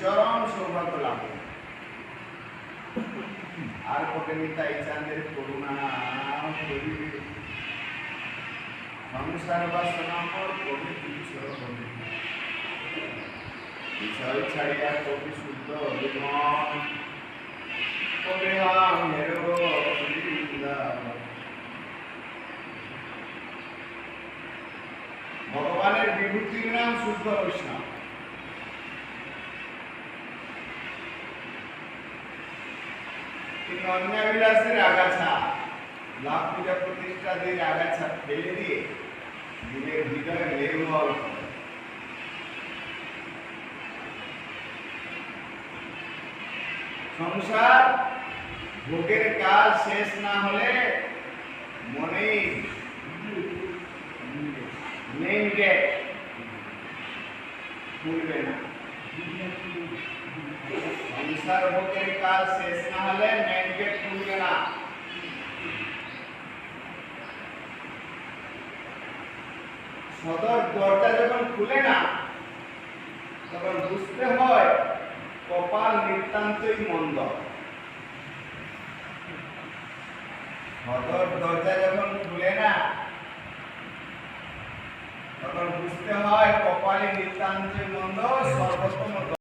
চরম সৌভাগ্য লাভ আর তাই করুণা সংসার মোর কবি বিষয় ছাড়িয়া কবি শুদ্ধ কবি ভগবানের বিভূতির নাম শুদ্ধ বৈষ্ণব। কিন্তু অন্যাবিলাসের আগাছা লাভ পূজা প্রতিষ্ঠাদের আগাছা ফেলে দিয়ে দিলের হৃদয়ে নির্মল করে। সংসার ভোগের কাল শেষ না হলে মনেই মেন গেট খুলবে না সদর দরজা যখন খুলে না, তখন বুঝতে হয় কপাল নিতান্তই মন্দ। সদর দরজা যখন খুলে না তখন বুঝতে হয় কপালে নিতান্তের মন্দ সর্বোত্তম